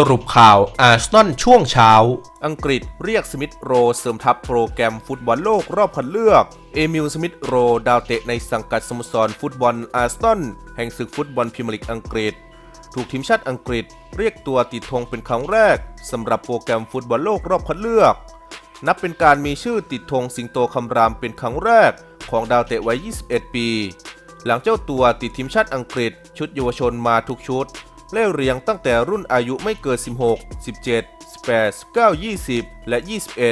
สรุปข่าวอาร์เซนอลช่วงเช้า อังกฤษเรียกสมิธโรเสริมทัพโปรแกรมฟุตบอลโลกรอบคัดเลือก เอมิลสมิธโรดาวเตะในสังกัดสโมสรฟุตบอลอาร์เซนอลแห่งศึกฟุตบอลพรีเมียร์ลีกอังกฤษ ถูกทีมชาติอังกฤษเรียกตัวติดธงเป็นครั้งแรกสำหรับโปรแกรมฟุตบอลโลกรอบคัดเลือก นับเป็นการมีชื่อติดธงสิงโตคำรามเป็นครั้งแรกของดาวเตะวัย 21 ปี หลังเจ้าตัวติดทีมชาติอังกฤษ ชุดเยาวชนมาทุกชุด เล่เรียงตั้งแต่รุ่นอายุไม่เกิน 16 17 18 19 20 และ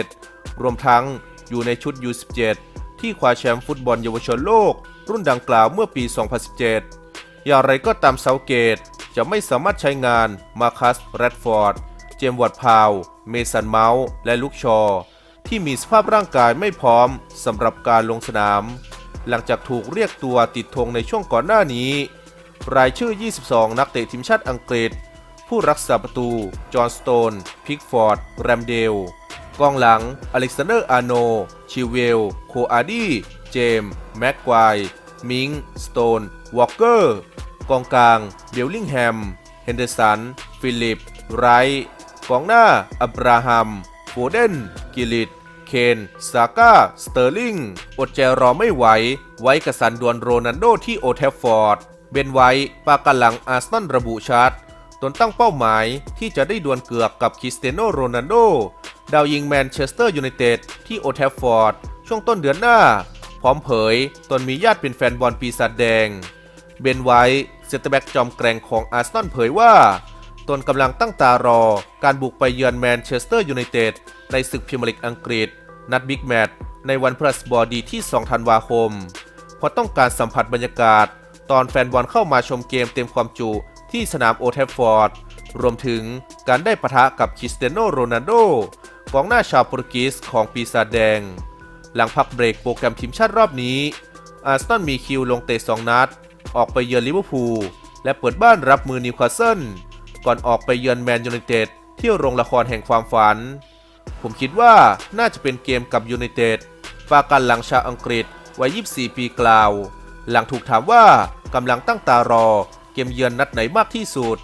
21 รวมทั้งอยู่ในชุด U17 ที่คว้าแชมป์ฟุตบอลเยาวชนโลก รุ่นดังกล่าวเมื่อปี 2017 อย่างไรก็ตามเซาเกต จะไม่สามารถใช้งานมาคัสแรดฟอร์ด เจมวอร์ดพาว เมสันเมาส์ และลุกชอ ที่มีสภาพร่างกายไม่พร้อมสำหรับการลงสนาม หลังจากถูกเรียกตัวติดธงในช่วงก่อนหน้านี้ รายชื่อ 22 นักเตะทีมชาติอังกฤษ ผู้รักษาประตู จอห์นสโตน พิกฟอร์ด แรมเดล กองหลัง อเล็กซานเดอร์ อาร์โน ชิเวล โคอาดี เจมส์แม็กควาย มิง สโตน วอลเกอร์ กองกลาง เบลลิงแฮม เฮนเดอร์สัน ฟิลิป ไรท์กองหน้า อับราฮัม โฟเดน กิลิตเคน ซาก้า สเตอร์ลิง อดใจรอไม่ไหว ไว้กระสันดวนโรนันโดที่โอเทฟฟอร์ด เบนไว้ปากันหลังอาร์เซนอลระบุชัดตนตั้งเป้าหมายที่จะได้ดวลเกือกกับคริสเตียโนโรนัลโด ดาวยิงแมนเชสเตอร์ยูไนเต็ดที่โอเทฟฟอร์ด ช่วงต้นเดือนหน้า พร้อมเผย ตนมีญาติเป็นแฟนบอลปีศาจแดง เบนไว้เซนเตอร์แบ็กจอมแกร่งของอาร์เซนอลเผยว่า ตนกำลังตั้งตารอ การบุกไปเยือนแมนเชสเตอร์ยูไนเต็ดในศึกพรีเมียร์ลีกอังกฤษ นัดบิ๊กแมตช์ในวันพฤหัสบดีที่ 2 ธันวาคม เพราะต้องการสัมผัสบรรยากาศ ตอนแฟนบอลเข้ามาชมเกมเต็มความจุที่สนามโอเทฟฟอร์ด รวมถึงการได้ปะทะกับคริสเตียโนโรนัลโดกองหน้าชาวโปรตุเกสของปีศาจแดง หลังพักเบรกโปรแกรมทีมชาติรอบนี้ อาร์เซนอลมีคิวลงเตะ2นัด ออกไปเยือนลิเวอร์พูลและเปิดบ้านรับมือนิวคาสเซิลก่อนออกไปเยือนแมนยูไนเต็ดที่โรงละครแห่งความฝัน ผมคิดว่าน่าจะเป็นเกมกับยูไนเต็ดปากันหลังชาวอังกฤษวัย 24 ปีกล่าว หลังถูกถามว่ากำลังตั้งตารอ เกมเยือนนัดไหนมากที่สุด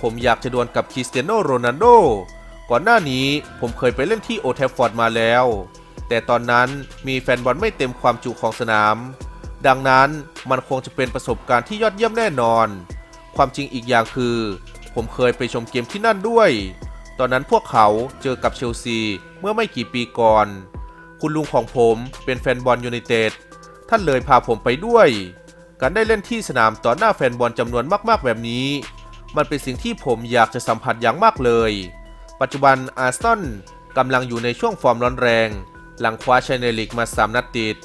ผมอยากจะดวลกับคริสเตียโนโรนัลโดก่อนหน้านี้ผมเคยไปเล่นที่โอเทฟฟอร์ดมาแล้ว แต่ตอนนั้นมีแฟนบอลไม่เต็มความจุของสนาม ดังนั้นมันคงจะเป็นประสบการณ์ที่ยอดเยี่ยมแน่นอน ความจริงอีกอย่างคือ ผมเคยไปชมเกมที่นั่นด้วย ตอนนั้นพวกเขาเจอกับเชลซีเมื่อไม่กี่ปีก่อน คุณลุงของผมเป็นแฟนบอลยูไนเต็ด ท่านเลยพาผมไปด้วย การได้เล่นที่สนามต่อหน้าแฟนบอลจำนวนมากๆแบบนี้ มันเป็นสิ่งที่ผมอยากจะสัมผัสอย่างมากเลย ปัจจุบันอาร์ซนอลกำลังอยู่ในช่วงฟอร์มร้อนแรง หลังคว้าแชมเปี้ยนลีกมา 3 นัดติด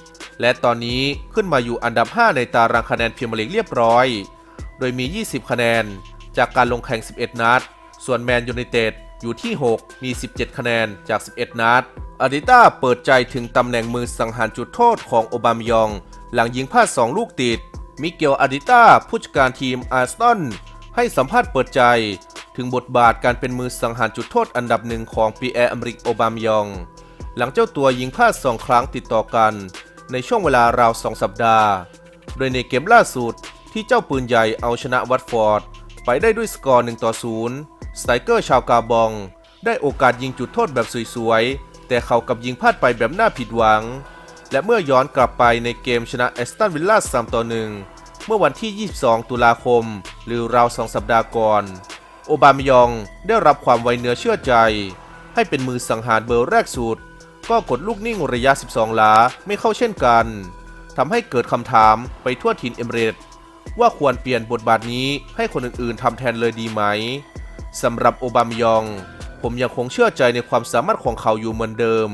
และตอนนี้ขึ้นมาอยู่อันดับ 5 ในตารางคะแนนพรีเมียร์ลีกเรียบร้อย โดยมี 20 คะแนน จากการลงแข่ง 11 นัด ส่วนแมนยูไนเต็ด อยู่ที่ 6 มี 17 คะแนนจาก 11 นัด อาดิต้าเปิดใจถึงตำแหน่งมือสังหารจุดโทษของโอบามยอง หลังยิงพลาด 2 ลูกติด มิเกลอาดิต้าผู้จัดการทีมอาร์เซนให้สัมภาษณ์เปิดใจ ถึงบทบาทการเป็นมือสังหารจุดโทษอันดับหนึ่งของปีแอร์อเมริกโอบามยอง หลังเจ้าตัวยิงพลาด 2 ครั้งติดต่อกัน ในช่วงเวลาราว 2 สัปดาห์ โดยในเกมล่าสุดที่เจ้าปืนใหญ่เอาชนะวัตฟอร์ดไปได้ด้วยสกอร์1ต่อ0 สไตรเกอร์ชาวกาบอง ได้โอกาสยิงจุดโทษแบบสวยๆ แต่เขากับยิงพลาดไปแบบน่าผิดหวัง และเมื่อย้อนกลับไปในเกมชนะแอสตันวิลล่า3ต่อ1เมื่อวันที่ 22 ตุลาคม หรือราว2สัปดาห์ก่อน โอบามยองได้รับความไวเนื้อเชื่อใจ ให้เป็นมือสังหารเบอร์แรกสุด ก็กดลูกนิ่งระยะ 12 หลาไม่เข้าเช่นกันทำให้เกิดคำถามไปทั่วถิ่นเอมเรตว่าควรเปลี่ยนบทบาทนี้ให้คนอื่นๆทำแทนเลยดีไหม สำหรับโอบามยอง ผมยังคงเชื่อใจในความสามารถของเขาอยู่เหมือนเดิม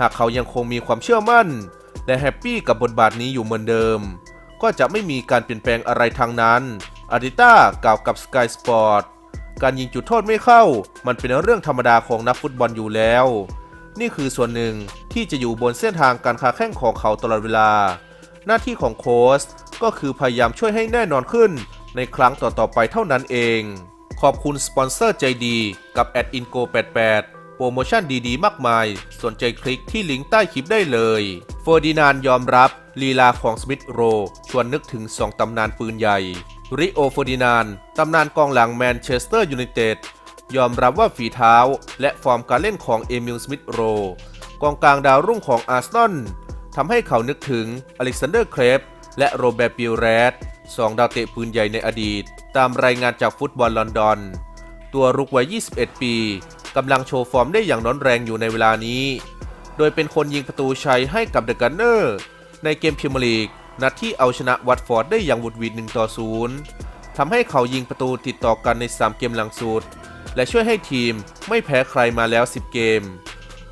หากเขายังคงมีความเชื่อมั่น และแฮปปี้กับบทบาทนี้อยู่เหมือนเดิม ก็จะไม่มีการเปลี่ยนแปลงอะไรทางนั้นอาดิต้ากล่าวกับ Sky Sport การยิงจุดโทษไม่เข้า มันเป็นเรื่องธรรมดาของนักฟุตบอลอยู่แล้ว นี่คือส่วนหนึ่งที่จะอยู่บนเส้นทางการค้าแข่งของเขาตลอดเวลา หน้าที่ของโค้ชก็คือพยายามช่วยให้แน่นอนขึ้นในครั้งต่อๆไปเท่านั้นเอง ขอบคุณสปอนเซอร์ใจดีกับ a d i n g o 88 โปรโมชั่นดีๆ มากมาย สนใจคลิกที่ลิงก์ใต้คลิปได้เลยเฟอร์ดินานยอมรับลีลาของสมิธโร ชวนนึกถึง2ตำนานปืนใหญ่ริโอเฟอร์ดินานตำนานกองหลังแมนเชสเตอร์ยูไนเต็ดยอมรับว่าฝีเท้า และฟอร์มการเล่นของเอมิลสมิธโร กองกลางดาวรุ่งของอาร์เซนอลทำให้เขานึกถึงอเล็กซานเดอร์เครปและโรเบร์ตปิลแรดสองดาวเตะปืนใหญ่ในอดีต ตามรายงานจากฟุตบอลลอนดอน ตัวรุกวัย 21 ปีกำลังโชว์ฟอร์มได้อย่างร้อนแรงอยู่ในเวลานี้ โดยเป็นคนยิงประตูชัยให้กับเดอะกันเนอร์ในเกมพรีเมียร์ลีก นัดที่เอาชนะวัตฟอร์ดได้อย่างหวุดหวิด1ต่อ0ทำให้เขายิงประตูติดต่อกันใน 3 เกมหลังสุด และช่วยให้ทีมไม่แพ้ใครมาแล้ว 10 เกม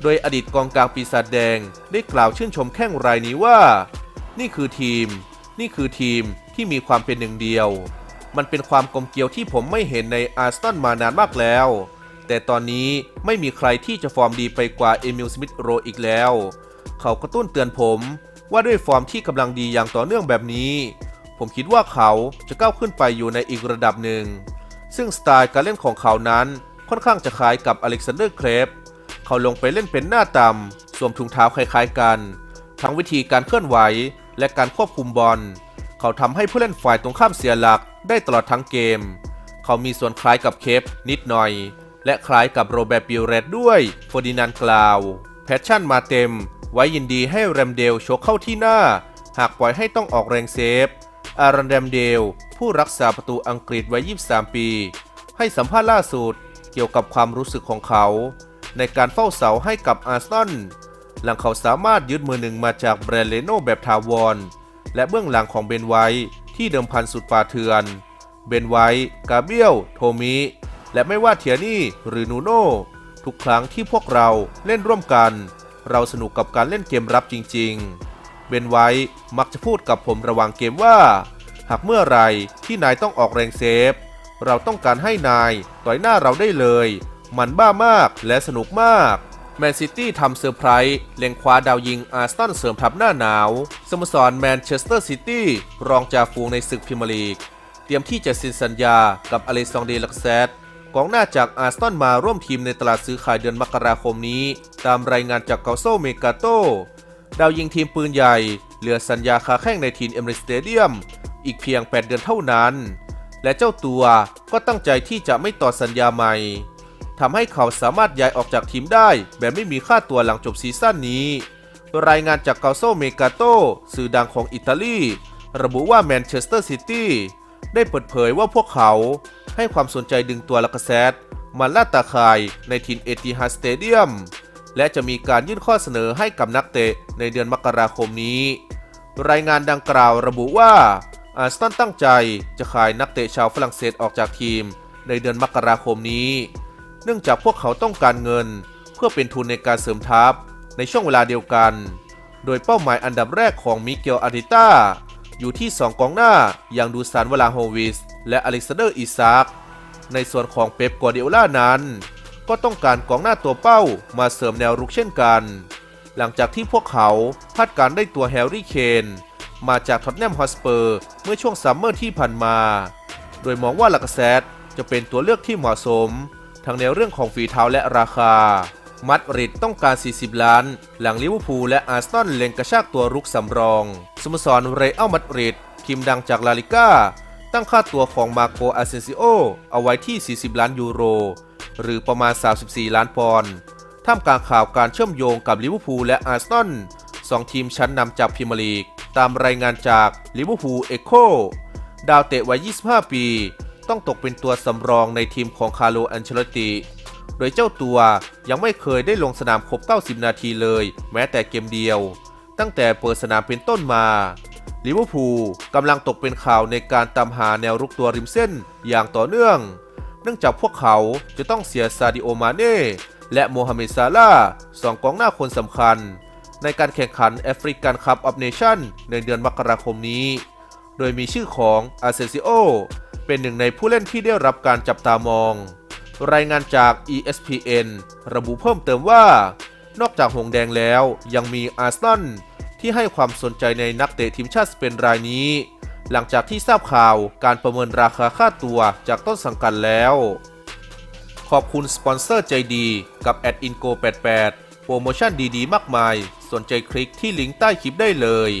โดยอดีตกองกลางปีศาจแดงได้กล่าวชื่นชมแข้งรายนี้ว่า นี่คือทีม นี่คือทีมที่มีความเป็นหนึ่งเดียว มันเป็นความกลมเกลียวที่ผมไม่เห็นในอาร์เซนมานานมากแล้ว แต่ตอนนี้ไม่มีใครที่จะฟอร์มดีไปกว่าเอมิลสมิธโรอีกแล้ว เขากระตุ้นเตือนผมว่าด้วยฟอร์มที่กำลังดีอย่างต่อเนื่องแบบนี้ ผมคิดว่าเขาจะก้าวขึ้นไปอยู่ในอีกระดับหนึ่ง ซึ่งสไตล์การเล่นของเขานั้นค่อนข้างจะคล้ายกับอเล็กซานเดอร์เครปเขาลงไปเล่นเป็นหน้าต่ำสวมถุงเท้าคล้ายๆกัน ทั้งวิธีการเคลื่อนไหวและการควบคุมบอล เขาทำให้ผู้เล่นฝ่ายตรงข้ามเสียหลักได้ตลอดทั้งเกม เขามีส่วนคล้ายกับเคปนิดหน่อย และคล้ายกับโรเบร์ตปิลเรตด้วยเฟอร์ดินานกล่าว แพชชั่นมาเต็ม ไว้ยินดีให้แรมเดลชกเข้าที่หน้า หากปล่อยให้ต้องออกแรงเซฟ อารันแรมเดล ผู้รักษาประตูอังกฤษวัย 23 ปี ให้สัมภาษณ์ล่าสุดเกี่ยวกับความรู้สึกของเขา ในการเฝ้าเสาให้กับอาร์ซนอลหลังเขาสามารถยึดมือหนึ่งมาจากแบรนเลโนแบบถาวร และเบื้องหลังของเบนไวท์ที่เดิมพันสุดป่าเถื่อนเบนไวท์กาเบียลโทมิ และไม่ว่าเทียนี่หรือนูโน่ทุกครั้งที่พวกเราเล่นร่วมกัน เราสนุกกับการเล่นเกมรับจริง ๆ เบนไวท์มักจะพูดกับผมระหว่างเกมว่า หากเมื่อไรที่นายต้องออกแรงเซฟ เราต้องการให้นายต่อยหน้าเราได้เลย มันบ้ามากและสนุกมาก แมนซิตี้ทำเซอร์ไพรส์เล็งคว้าดาวยิงอาร์เซนเสริมทัพหน้าหนาว สโมสรแมนเชสเตอร์ซิตี้รองจ่าฝูงในศึกพรีเมียร์ลีก เตรียมที่จะเซ็นสัญญากับอเลซองเดลักแซดกองหน้าจากอาร์เซนมาร่วมทีมในตลาดซื้อขายเดือนมกราคมนี้ ตามรายงานจากเกาโซเมกาโต ดาวยิงทีมปืนใหญ่ เหลือสัญญาคาแข้งในทีมเอมเรสเตเดียม อีกเพียง 8 เดือนเท่านั้น และเจ้าตัวก็ตั้งใจที่จะไม่ต่อสัญญาใหม่ ทำให้เขาสามารถย้ายออกจากทีมได้ แบบไม่มีค่าตัวหลังจบซีซั่นนี้ รายงานจากเกาโซเมกาโตสื่อดังของอิตาลี ระบุว่าแมนเชสเตอร์ซิตี้ได้เปิดเผยว่าพวกเขาให้ความสนใจดึงตัวลักเซตมาลาดตาคายในทีมเอติฮัสเตเดียมและจะมีการยื่นข้อเสนอให้กับนักเตะในเดือนมกราคมนี้ รายงานดังกล่าวระบุว่าอาร์เซนตั้งใจจะขายนักเตะชาวฝรั่งเศสออกจากทีมในเดือนมกราคมนี้ เนื่องจากพวกเขาต้องการเงิน เพื่อเป็นทุนในการเสริมทัพในช่วงเวลาเดียวกัน โดยเป้าหมายอันดับแรกของมิเกลอาริต้าอยู่ที่ 2 กองหน้าอย่างดูซานวลาโฮวิส และอเล็กซานเดอร์อิซากในส่วนของเป๊ปกัวเดโอล่านั้น ก็ต้องการกองหน้าตัวเป้ามาเสริมแนวรุกเช่นกัน หลังจากที่พวกเขาพลาดการได้ตัวแฮร์รี่เคนมาจากท็อตแนมฮอสเปอร์เมื่อช่วงซัมเมอร์ที่ผ่านมา โดยมองว่าลักาเซตจะเป็นตัวเลือกที่เหมาะสม ทั้งในเรื่องของฝีเท้าและราคา มัดริดต้องการ 40 ล้าน หลังลิเวอร์พูลและอาร์เซนอลเล็งกระชากตัวรุกสำรอง สโมสรเรอัลมัดริดทีมดังจากลาลิก้า ตั้งค่าตัวของมาโกอาเซนซิโอเอาไว้ที่ 40 ล้านยูโร หรือประมาณ 34 ล้านปอนด์ท่ามกลางข่าวการเชื่อมโยงกับลิเวอร์พูลและอาร์เซนอลสองทีมชั้นนำจากพรีเมียร์ลีก ตามรายงานจากลิเวอร์พูลเอโคดาวเตะวัย 25 ปี ต้องตกเป็นตัวสำรองในทีมของคาร์โลอันเชลติ โดยเจ้าตัวยังไม่เคยได้ลงสนามครบ 90 นาทีเลย แม้แต่เกมเดียว ตั้งแต่เปิดสนามเป็นต้นมาลิเวอร์พูลกำลังตกเป็นข่าวในการตามหาแนวรุกตัวริมเส้นอย่างต่อเนื่อง เนื่องจากพวกเขาจะต้องเสียซาดิโอมาเน่และโมฮัมเหม็ดซาลาสองกองหน้าคนสำคัญ ในการแข่งขันแอฟริกันคัพออฟเนชั่นในเดือนมกราคมนี้ โดยมีชื่อของอาเซซิโอ เป็นหนึ่งในผู้เล่นที่ได้รับการจับตามอง รายงานจาก ESPN ระบุเพิ่มเติมว่า นอกจากหงแดงแล้วยังมีอาร์เซนอลที่ให้ความสนใจในนักเตะทีมชาติสเปนรายนี้ หลังจากที่ทราบข่าวการประเมินราคาค่าตัวจากต้นสังกัดแล้ว ขอบคุณสปอนเซอร์ใจดีกับแอดอินโก88โปรโมชั่นดีๆ มากมาย สนใจคลิกที่ลิงก์ใต้คลิปได้เลย